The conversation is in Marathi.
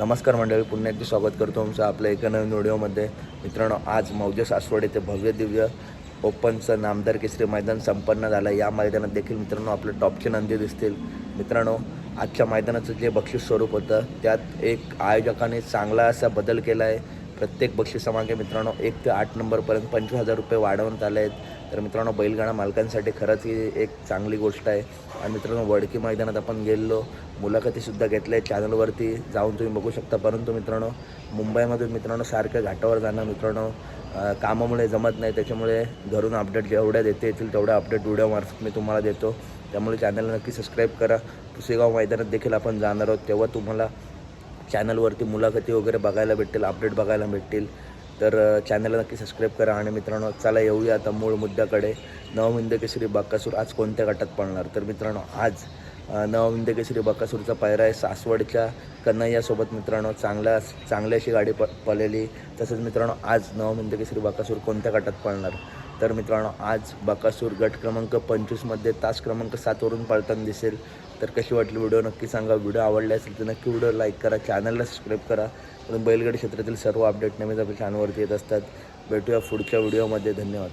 नमस्कार मंडळी पुन्हा एकदा स्वागत करतो तुमचं आपल्या एका नवीन व्हिडिओमध्ये. मित्रांनो आज मौजे सासवड येथे भव्य दिव्य ओपनचं नामदार केसरी मैदान संपन्न झालं. या मैदानात देखील मित्रांनो आपले टॉपचे नंदी दिसतील. मित्रांनो आजच्या मैदानाचं जे बक्षीस स्वरूप होतं त्यात एक आयोजकाने चांगला असा बदल केला आहे प्रत्येक बक्षिसामागे मित्रांनो एक ते आठ नंबरपर्यंत पंचवीस हजार रुपये वाढवण्यात आले आहेत. तर मित्रांनो बैलगाडा मालकांसाठी खरंच ही एक चांगली गोष्ट आहे. आणि मित्रांनो वडकी मैदानात आपण गेलो मुलाखतीसुद्धा घेतल्या आहेत चॅनलवरती. जाऊन तुम्ही बघू शकता. परंतु मित्रांनो मुंबईमधून मित्रांनो सारख्या घाटावर जाणं मित्रांनो कामामुळे जमत नाही. त्याच्यामुळे घरून अपडेट जेवढ्या देते येतील तेवढ्या अपडेट व्हिडिओमार्फत मी तुम्हाला देतो. त्यामुळे चॅनलला नक्की सबस्क्राईब करा. पुसेगाव मैदानात देखील आपण जाणार आहोत. तेव्हा तुम्हाला चॅनलवरती मुलाखती वगैरे बघायला भेटतील अपडेट बघायला भेटतील तर चॅनलला नक्की सबस्क्राईब करा आणि मित्रांनो चला येऊया आता मूळ मुद्द्याकडे. नवमिंद केसरी बाकासूर आज कोणत्या गटात पळणार? तर मित्रांनो आज नवमिंद केसरी बाकासूरचा पायरा आहे सासवडच्या कन्हैयासोबत मित्रांनो चांगल्या चांगल्याशी अशी गाडी प पळलेली. तसंच मित्रांनो आज नवमिंद केसरी बाकासूर कोणत्या गटात पळणार? तर मित्रांनो आज बकासूर गट क्रमांक पंचवीसमध्ये तास क्रमांक सातवरून पळताना दिसेल. तर कशी वाटली व्हिडिओ नक्की सांगा. व्हिडिओ आवडले असेल तर नक्की व्हिडिओ लाईक करा चॅनलला सबस्क्राईब करा. कारण बैलगाडी क्षेत्रातील सर्व अपडेट नेहमीच आपल्या चॅनलवरती येत असतात. भेटूया पुढच्या व्हिडिओमध्ये. धन्यवाद.